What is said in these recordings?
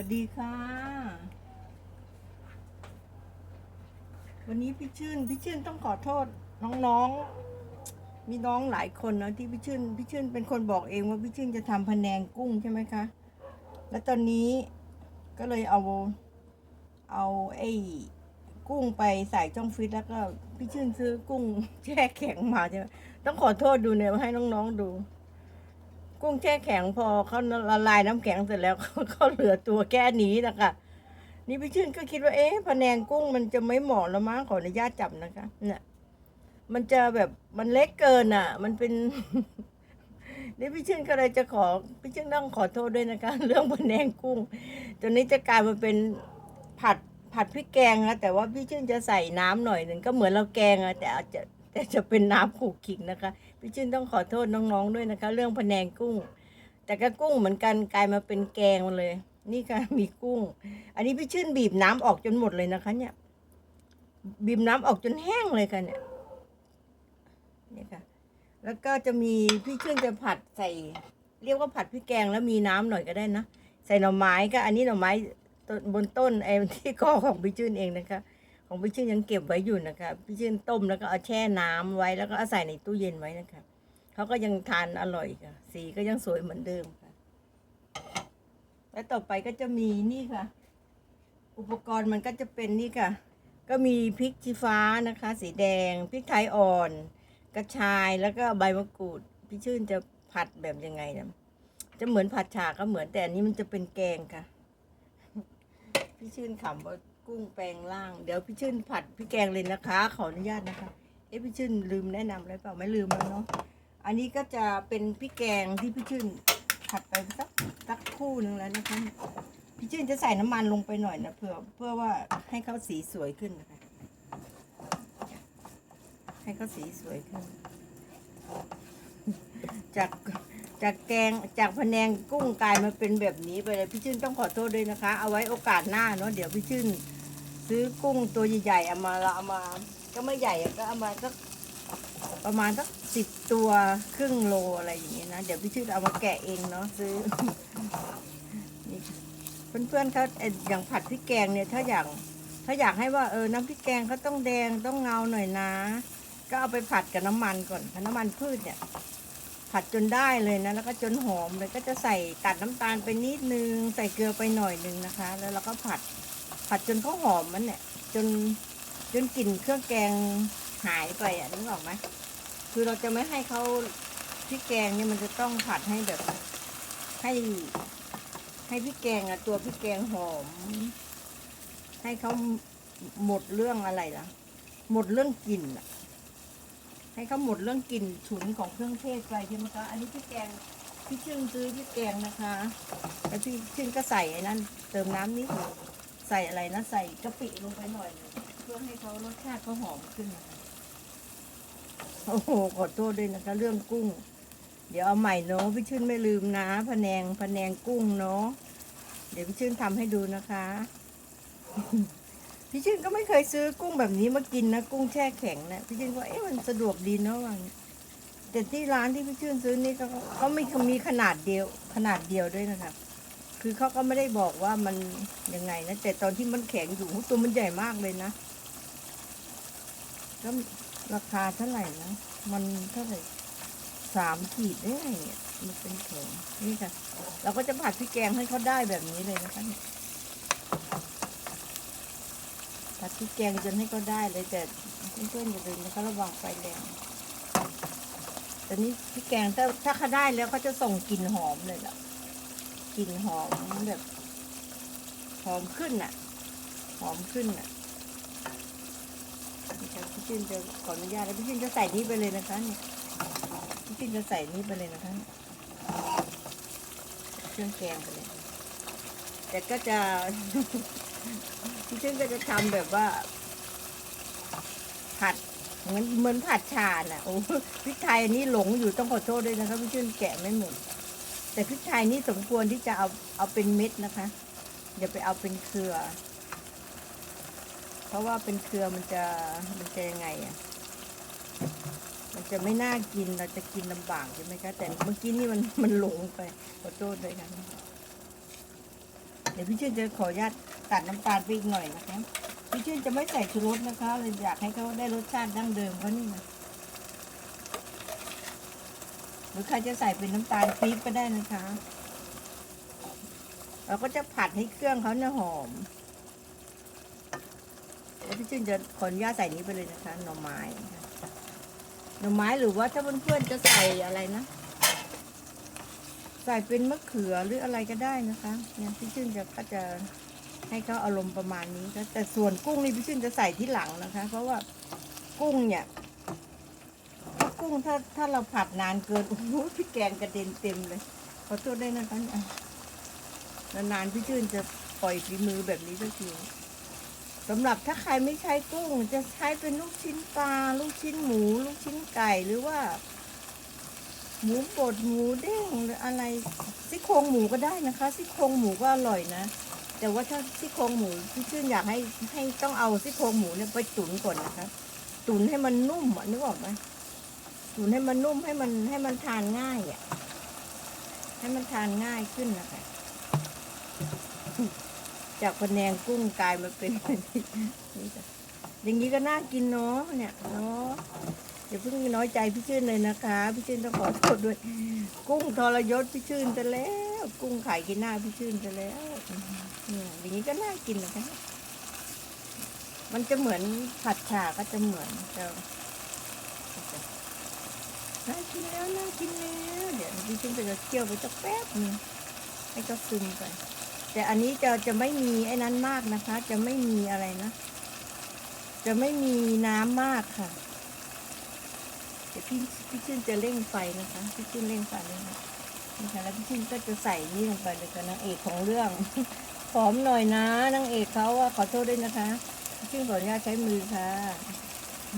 วัสดีค่ะ วันนี้พี่ชื่น พี่ชื่นต้องขอโทษน้องๆ มีน้องหลายคนนะที่พี่ชื่น พี่ชื่นเป็นคนบอกเองว่าพี่ชื่นจะทำพะแนงกุ้งใช่ไหมคะ แล้วตอนนี้ก็เลยเอา เอาไอ้กุ้งไปใส่ช่องฟิตแล้วก็พี่ชื่นซื้อกุ้งแช่แข็งมาใช่ไหมต้องขอโทษดูเนี่ยให้น้องๆดู กุ้งแช่แข็งพอเขาละลายน้ำแข็งเสร็จแล้วเขาเหลือตัวแค่นี้นะคะนี่พี่ชื่นก็คิดว่าเอ๊ะพะแนงกุ้งมันจะไม่เหมาะแล้วมั้งขออนุญาตจับนะคะ เนี่ย มันจะแบบมันเล็กเกินอะ มันเป็นนี่พี่ชื่นก็เลยจะขอพี่ชื่นต้องขอโทษด้วยนะคะ เรื่องพะแนงกุ้งตอนนี้จะกลายมาเป็นผัดผัดพริกแกงนะแต่ว่าพี่ชื่นจะใส่น้ำหน่อยหนึ่งก็เหมือนเราแกงอะแต่อาจจะแต่จะเป็นน้ำขูกขิงนะคะ พี่ชื่นต้องขอโทษน้องๆด้วยนะคะ เรื่องพะแนงกุ้ง แต่ก็กุ้งเหมือนกันกลายมาเป็นแกงมาเลย นี่ค่ะมีกุ้ง อันนี้พี่ชื่นบีบน้ำออกจนหมดเลยนะคะ เนี่ย บีบน้ำออกจนแห้งเลยค่ะเนี่ยนี่ค่ะ แล้วก็จะมีพี่ชื่นจะผัดใส่ เรียกว่าผัดพริกแกงแล้วมีน้ำหน่อยก็ได้นะใส่หน่อไม้ก็อันนี้หน่อไม้ต้นบนต้นไอ้ที่กอของพี่ชื่นเองนะคะ ของพี่ชื่นยังเก็บไว้อยู่นะคะพี่ชื่นต้มแล้วก็เอาแช่น้ำไว้แล้วก็เอาใส่ในตู้เย็นไว้นะคะเขาก็ยังทานอร่อยค่ะ สีก็ยังสวยเหมือนเดิมค่ะ แล้วต่อไปก็จะมีนี่ค่ะ อุปกรณ์มันก็จะเป็นนี่ค่ะ ก็มีพริกชี้ฟ้านะคะ สีแดงพริกไทยอ่อน กระชายแล้วก็ใบมะกรูด พี่ชื่นจะผัดแบบยังไงนะจะเหมือนผัดฉาก็เหมือนแต่อันนี้มันจะเป็นแกงค่ะ พี่ชื่นขำว่า กุ้งแปลงร่าง เดี๋ยวพี่ชื่นผัดพี่แกงเลยนะคะ ขออนุญาตนะคะ เอ๊ะพี่ชื่นลืมแนะนำอะไรเปล่าไม่ลืมแล้วเนาะ อันนี้ก็จะเป็นพี่แกงที่พี่ชื่นผัดไปสักสักครู่หนึ่งแล้วนะคะ พี่ชื่นจะใส่น้ำมันลงไปหน่อยนะเพื่อเพื่อว่าให้เขาสีสวยขึ้นนะคะ ให้เขาสีสวยขึ้น จากจากแกงจากพะแนงกุ้งกลายมาเป็นแบบนี้ไปเลยพี่ชื่นต้องขอโทษด้วยนะคะ เอาไว้โอกาสหน้าเนาะเดี๋ยวพี่ชื่น ซื้อกุ้งตัวใหญ่ๆเอามาเราเอามา ก็ไม่ใหญ่ก็เอามาสักประมาณสักสิบตัวครึ่งโลอะไรอย่างเงี้ยนะ เดี๋ยวพี่ชื่นเอามาแกะเองเนาะซื้อนี่เพื่อนๆเขาเออย่างผัดพริกแกงเนี่ยถ้าอย่างถ้าอยากให้ว่าเออน้ำพริกแกงเขาต้องแดงต้องเงาหน่อยนะ ก็เอาไปผัดกับน้ำมันก่อนน้ำมันพืชเนี่ยผัดจนได้เลยนะ แล้วก็จนหอมเลยก็จะใส่ตัดน้ำตาลไปนิดนึง ใส่เกลือไปหน่อยนึงนะคะ แล้วเราก็ผัด ผัดจนเขาหอมมันเนี่ย จนจนกลิ่นเครื่องแกงหายไปอะนึกออกไหมคือเราจะไม่ให้เขาพริกแกงเนี่ยมันจะต้องผัดให้แบบ ให้ ให้พริกแกงอะ ตัวพริกแกงหอม ให้เขาหมดเรื่องอะไรล่ะ หมดเรื่องกลิ่นอะ ให้เขาหมดเรื่องกลิ่นฉุนของเครื่องเทศไปใช่ไหมคะอันนี้พี่แกงพี่ชื่นซื้อพี่แกงนะคะแล้วพี่ชื่นก็ใส่ไอ้นั่นเติมน้ำนิดหนึ่ง ใส่อะไรนะ ใส่กะปิลงไปหน่อยหนึ่งเพื่อให้เขารสชาติเขาหอมขึ้นนะคะโอ้โหขอโทษด้วยนะคะ เรื่องกุ้ง เดี๋ยวเอาใหม่เนาะพี่ชื่นไม่ลืมนะพะแนงพะแนงกุ้งเนาะเดี๋ยวพี่ชื่นทำให้ดูนะคะ พี่ชื่นก็ไม่เคยซื้อกุ้งแบบนี้มากินนะกุ้งแช่แข็งนะพี่ชื่นก็เอ๊ะมันสะดวกดีเนาะว่างี้แต่ที่ร้านที่พี่ชื่นซื้อนี่ก็เขาไม่มีขนาดเดียวขนาดเดียวด้วยนะคะ คือเขาก็ไม่ได้บอกว่ามันยังไงนะ แต่ตอนที่มันแข็งอยู่ตัวมันใหญ่มากเลยนะก็ราคาเท่าไหร่นะ มันเท่าไหร่สามขีดได้ไงเนี่ยมันเป็นแข็งนี่ค่ะ เราก็จะผัดพริกแกงให้เขาได้แบบนี้เลยนะคะเนี่ยผัดพริกแกงจนให้เขาได้เลยแต่เพื่อนๆอย่าลืมนะคะระวังไฟแรงแต่นี้พริกแกงถ้าถ้าเขาได้แล้วเขาจะส่งกลิ่นหอมเลยล่ะ กลิ่นหอมแบบหอมขึ้นน่ะ หอมขึ้นน่ะพี่ชื่นจะขออนุญาตแล้วพี่ชื่นจะใส่นี้ไปเลยนะคะเนี่ยพี่ชื่นจะใส่นี้ไปเลยนะคะเครื่องแกงไปเลย แต่ก็จะพี่ชื่นก็จะทำแบบว่า ผัดเหมือนเหมือนผัดชาน่ะโอ้พริกไทยอันนี้หลงอยู่ต้องขอโทษด้วยนะคะพี่ชื่นแกะไม่หมด แต่พริกไทยนี่สมควรที่จะเอาเอาเป็นเม็ดนะคะ อย่าไปเอาเป็นเครือ เพราะว่าเป็นเครือมันจะมันจะยังไงอะมันจะไม่น่ากินเราจะกินลำบากใช่ไหมคะแต่เมื่อกี้นี่มันมันหลงไปขอโทษด้วยค่ะเดี๋ยวพี่ชื่นจะขออนุญาตตัดน้ำตาลไปอีกหน่อยนะคะพี่ชื่นจะไม่ใส่ชูรสนะคะเลยอยากให้เขาได้รสชาติดั้งเดิมเขานี่นะห รือใครจะใส่เป็นน้ำตาลปี๊บก็ได้นะคะ เราก็จะผัดให้เครื่องเขาเนี่ยหอมแล้วพี่ชื่นจะขออนุญาตใส่นี้ไปเลยนะคะหน่อไม้หน่อไม้หรือว่าถ้าเพื่อนๆจะใส่อะไรนะ ใส่เป็นมะเขือหรืออะไรก็ได้นะคะเนี่ยพี่ชื่นจะก็จะให้เขาอารมณ์ประมาณนี้ก็แต่ส่วนกุ้งนี่พี่ชื่นจะใส่ที่หลังนะคะ เพราะว่ากุ้งเนี่ย กุ้งถ้าถ้าเราผัดนานเกินโอ้โหพี่แกงกระเด็นเต็มเลยขอโทษได้วยนะคะเนี่ยนานๆพี่ชื่นจะปล่อยฝีมือแบบนี้สักทีสำหรับถ้าใครไม่ใช้กุ้ง จะใช้เป็นลูกชิ้นปลาลูกชิ้นหมู ลูกชิ้นไก่หรือว่า หมูบดหมูเด้งหรืออะไรซี่โครงหมูก็ได้นะคะซี่โครงหมูก็อร่อยนะแต่ว่าถ้าซี่โครงหมูพี่ชื่นอยากให้ให้ต้องเอาซี่โครงหมูเนี่ยไปตุ๋นก่อนนะคะ ตุ๋นให้มันนุ่มอะนึกออกไหม ตุ๋นให้มันนุ่มให้มันให้มันทานง่ายอะ ให้มันทานง่ายขึ้นนะคะจากพะแนงกุ้งกลายมาเป็นนี่จ้ะอย่างนี้ก็น่ากินเนาะเนี่ยเนาะอย่าเพิ่งน้อยใจพี่ชื่นเลยนะคะ พี่ชื่นต้องขอโทษด้วย กุ้งทรยศพี่ชื่นจะแล้ว กุ้งไข่กินหน้าพี่ชื่นจะแล้วเนี่ยอย่างนี้ก็น่ากินนะคะมันจะเหมือนผัดฉาก็จะเหมือนจะ น่ากินแล้วน่ากินแล้วเดี๋ยวพี่ชื่นจะเคี่ยวไปสักแป๊บนึงให้ก็ซึมไปแต่อันนี้จะจะไม่มีไอ้นั้นมากนะคะ จะไม่มีอะไรนะ จะไม่มีน้ำมากค่ะเดี๋ยวพี่พี่ชื่นจะเร่งไฟนะคะพี่ชื่นเร่งไฟเลยนะนี่ค่ะแล้วพี่ชื่นก็จะใส่นี่ลงไปเลยกับนางเอกของเรื่องหอมหน่อยนะนางเอกเขาอะขอโทษด้วยนะคะพี่ชื่นขออนุญาตใช้มือค่ะ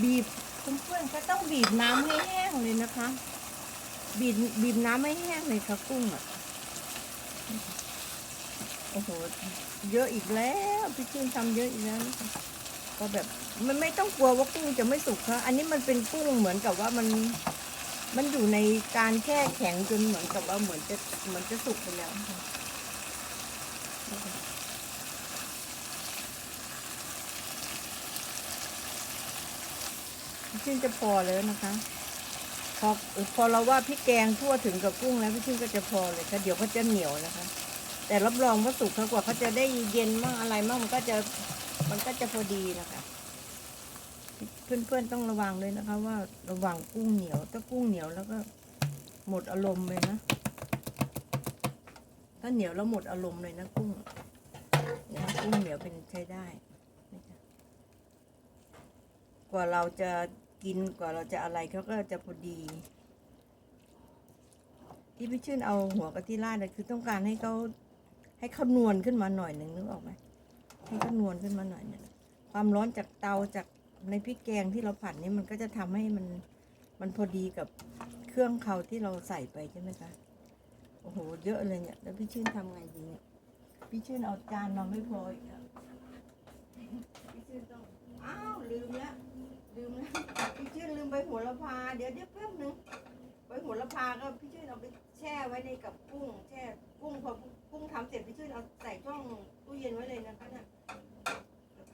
บีบ เพื่อนก็ต้องบีบน้ำให้แห้งเลยนะคะ บีบบีบน้ำให้แห้งเลยค่ะกุ้งอะโอ้โหเยอะอีกแล้วพี่ชื่นทำเยอะอีกแล้วก็แบบมันไม่ต้องกลัวว่ากุ้งจะไม่สุกค่ะอันนี้มันเป็นกุ้งเหมือนกับว่ามันมันอยู่ในการแช่แข็งจนเหมือนกับว่าเหมือนจะเหมือนจะสุกไปแล้วค่ะพี่ ชื่นจะพอแล้วนะคะ พอพอเราว่าพริกแกงทั่วถึงกับกุ้งแล้วพี่ชื่นก็จะพอเลยค่ะเดี๋ยวเขาจะเหนียวนะคะ แต่รับรองว่าสุกเขากว่าเขาจะได้เย็นมั่งอะไรมั่งมันก็จะมันก็จะพอดีนะคะเพื่อนๆต้องระวังเลยนะคะ ว่าระวังกุ้งเหนียว ถ้ากุ้งเหนียวแล้วก็หมดอารมณ์เลยนะ ถ้าเหนียวแล้วหมดอารมณ์เลยนะกุ้งนี่ยกุ้งเหนียวเป็นใช้ได้กว่าเราจะ กินกว่าเราจะอะไรเขาก็จะพอดี ที่พี่ชื่นเอาหัวกะทิราดเนี่ยคือต้องการให้เขาให้เขานวลขึ้นมาหน่อยหนึ่งนึกออกไหมให้เขานวลขึ้นมาหน่อยเนี่ยความร้อนจากเตาจากในพริกแกงที่เราผัดนี่มันก็จะทำให้มันมันพอดีกับเครื่องเขาที่เราใส่ไปใช่ไหมคะโอ้โหเยอะเลยเนี่ย แล้วพี่ชื่นทำไงดีเนี่ยพี่ชื่นเอาจานมาไม่พออีกอะพี่ชื่นต้องอ้าวลืมล้วลืมแล้ว พี่ชื่นลืมใบโหระพา เดี๋ยวเดี๋ยวแป๊บนึงใบโหระพาก็พี่ชื่นเอาไปแช่ไว้ในกับกุ้ง แช่กุ้งพอกุ้งทำเสร็จพี่ชื่นเอาใส่ช่องตู้เย็นไว้เลยนะคะเนี่ย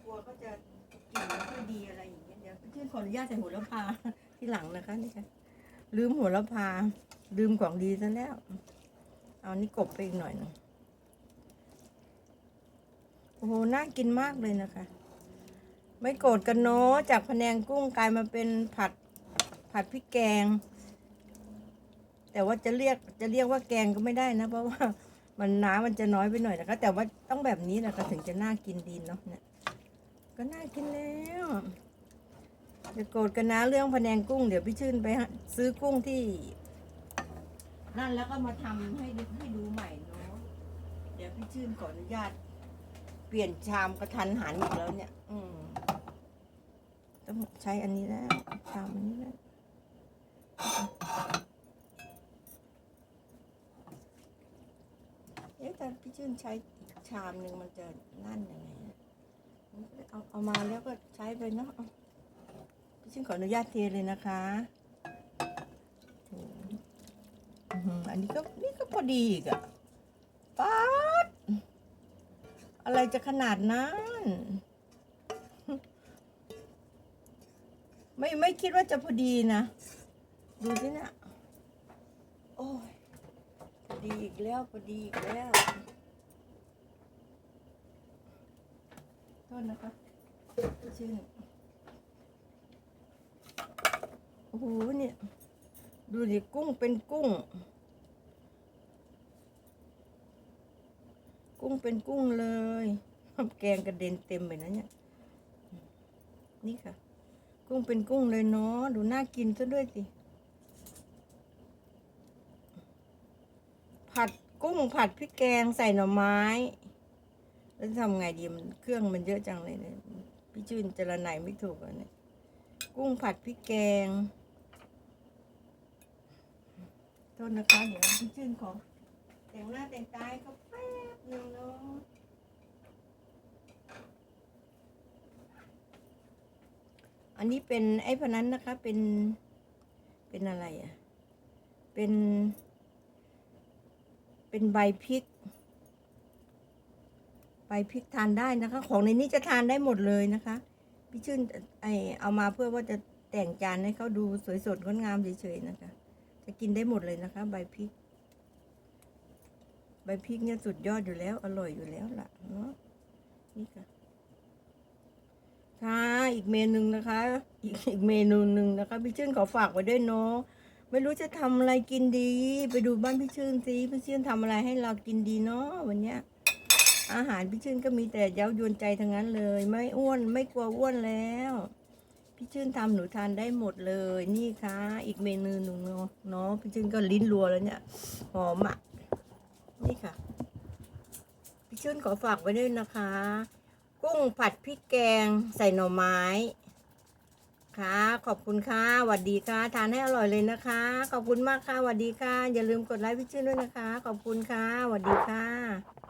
กลัวก็จะกลิ่นไม่ค่อยดีอะไรอย่างเงี้ยเดี๋ยวพี่ชื่นขออนุญาตใส่โหัวละพาที่หลังนะคะนี่ค่ะลืมโหัวละพา ลืมของดีซะแล้ว เอานี่กบไปอีกหน่อยหนึงโอ้โหน่ากินมากเลยนะคะ ไม่โกรธกันเนาะจากพะแนงกุ้งกลายมาเป็นผัดผัดพริกแกง แต่ว่าจะเรียกจะเรียกว่าแกงก็ไม่ได้นะ เพราะว่ามันน้ำมันจะน้อยไปหน่อยนะคะแต่ว่าต้องแบบนี้แหละคะถึงจะน่ากินดีเนาะเนี่ยก็น่ากินแล้วอย่าโกรธกันนะเรื่องพะแนงกุ้ง เดี๋ยวพี่ชื่นไปซื้อกุ้งที่ นั่นแล้วก็มาทำให้ให้ดูใหม่เนาะเดี๋ยวพี่ชื่นขออนุญาตเปลี่ยนชามกระทันหันอีกแล้วเนี่ย อืม ช้อันนี้แล้วชามอันนี้แล้วเอ๊ะแต่พี่ชื่นใช้อีกชามหนึ่งมันจะนั่นยังไงเอาเอามาแล้วก็ใช้ไปเนาะพี่ชื่นขออนุญาตเทเลยนะคะอันนี้ก็นี่ก็พอดีอีกอะป๊าดอะไรจะขนาดนั้น ไม่ไม่คิดว่าจะพอดีนะ ดูสิเนะโอ้ยพอดีอีกแล้วพอดีอีกแล้วโทษนะคะชื่อโอ้โหเนี่ยดูดิกุ้งเป็นกุ้ง กุ้งเป็นกุ้งเลยแกงกระเด็นเต็มไปนะเนี่ยนี่ค่ะ กุ้งเป็นกุ้งเลยเนาะดูน่ากินซะด้วยสิ ผัดกุ้งผัดพริกแกงใส่หน่อไม้ แล้วทำไงดีมันเครื่องมันเยอะจังเลยเนี่ยพี่ชื่นจะละไหนไม่ถูกอะเนี่ยกุ้งผัดพริกแกงโทษนะคะเดี๋ยวพี่ชื่นขอแต่งหน้าแต่งตายเขาแป๊บหนึงเนาะ อันนี้เป็นไอ้พนันนะคะ เป็นเป็นอะไรอะ เป็น เป็นใบพริก ใบพริกทานได้นะคะ ของในนี้จะทานได้หมดเลยนะคะ พี่ชื่นไอเอามาเพื่อว่าจะแต่งจานให้เขาดูสวยสดงดงามเฉยๆนะคะ จะกินได้หมดเลยนะคะ ใบพริก ใบพริกเนี่ยสุดยอดอยู่แล้ว อร่อยอยู่แล้วล่ะเนาะนี่ค่ะ คะ อีกเมนูนึงนะคะ อีกอีกเมนูหนึ่งนะคะ พี่ชื่นขอฝากไว้ด้วยเนาะไม่รู้จะทำอะไรกินดี ไปดูบ้านพี่ชื่นสิพี่ชื่นทำอะไรให้เรากินดีเนาะวันเนี้ยอาหารพี่ชื่นก็มีแต่เย้ายวนใจทั้งนั้นเลย ไม่อ้วนไม่กลัวอ้วนแล้ว พี่ชื่นทำหนูทานได้หมดเลย นี่ค่ะ อีกเมนูหนึ่งเนาะเนาะพี่ชื่นก็ลิ้นรัวแล้วเนี่ยหอมอะนี่ค่ะ พี่ชื่นขอฝากไว้ด้วยนะคะ กุ้งผัดพริกแกงใส่หน่อไม้ ค่ะ ขอบคุณค่ะสวัสดีค่ะ ทานให้อร่อยเลยนะคะ ขอบคุณมากค่ะสวัสดีค่ะ อย่าลืมกดไลค์พี่ชื่นด้วยนะคะ ขอบคุณค่ะสวัสดีค่ะ